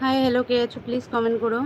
Hi hello কে আছো please comment করো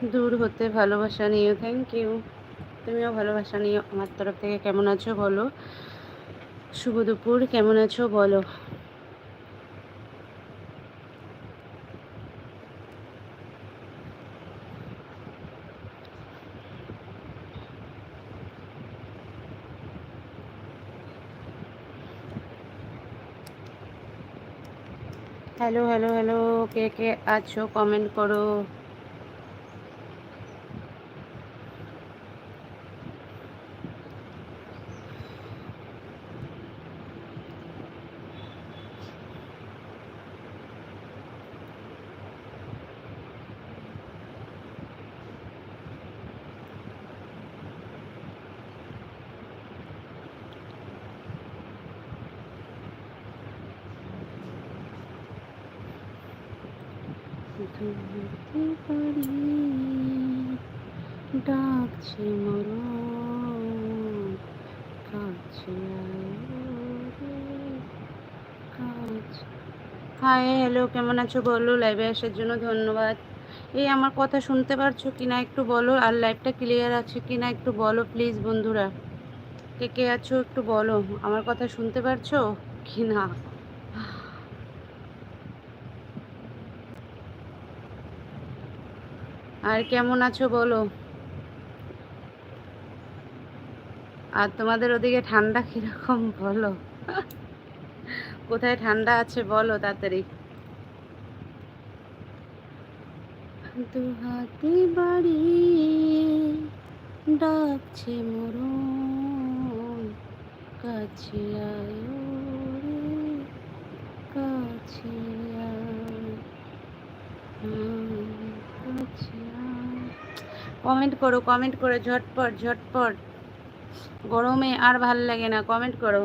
দূর হতে ভালোবাসা নিও থ্যাংক ইউ তুমিও ভালোবাসা নিও। আমার তরফ থেকে কেমন আছো বলো? শুভ দুপুর, কেমন আছো বলো? হ্যালো হ্যালো হ্যালো কে কে আছো? কমেন্ট করো। ধরতে পারি। ডাকছে মরণ কাছে হাই হ্যালো কেমন আছো বলো? লাইভে আসার জন্য ধন্যবাদ। এই আমার কথা শুনতে পারছ কি না একটু বলো? আর লাইভটা ক্লিয়ার আছে কি না একটু বলো প্লিজ বন্ধুরা। কে কে আছো একটু বলো? আমার কথা শুনতে পারছ কি না আর কেমন আছো বলো? আর তোমাদের ওদিকে ঠান্ডা কীরকম বলো? কোথায় ঠান্ডা আছে বলো তাড়াতাড়ি। দু হাতে বাড়ি ডাকছে মরণ কাছে আয় কাছে আয় কাছে কমেন্ট করো কমেন্ট করো, ঝটপট ঝটপট। গরমে আর ভালো লাগে না কমেন্ট করো।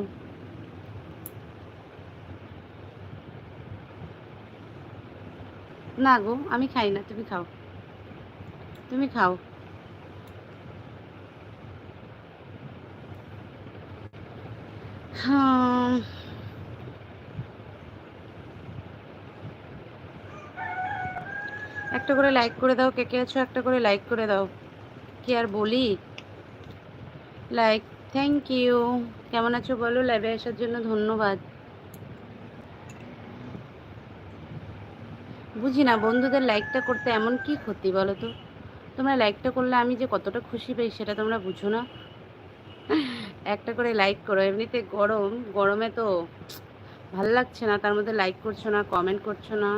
না গো, আমি খাই না, তুমি খাও। তুমি খাও। হ্যাঁ। একটা করে লাইক করে দাও, কে কে আছো একটা করে লাইক করে দাও। কি আর বলি? লাইক থ্যাংক ইউ কেমন আছো বলো? লাইভে আসার জন্য ধন্যবাদ। বুঝি না, বন্ধুদের লাইকটা করতে এমন কি ক্ষতি বলো তো? তোমরা লাইকটা করলে আমি যে কতটা খুশি পাই সেটা তোমরা বুঝো না। একটা করে লাইক করো, এমনিতে গরম, গরমে তো ভালো লাগছে না, তার মধ্যে লাইক করছ না কমেন্ট করছ না।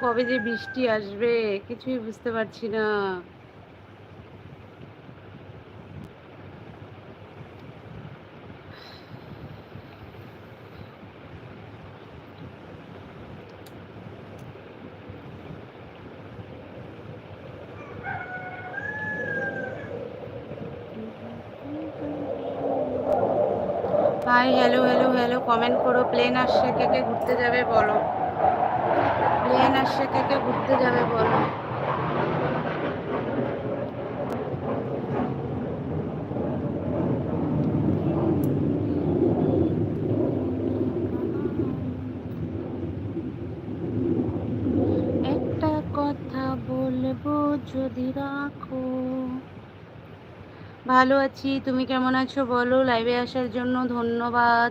কবে যে বৃষ্টি আসবে, কিছুই বুঝতে পারছি না। হ্যালো হ্যালো হ্যালো কমেন্ট করো প্লেন আসছে, কে কে ঘুরতে যাবে বলো। প্লেন আসছে কে কে ঘুরতে যাবে বলো? একটা কথা বলব যদি রাখো। ভালো আছি, তুমি কেমন আছো বলো? লাইভে আসার জন্য ধন্যবাদ।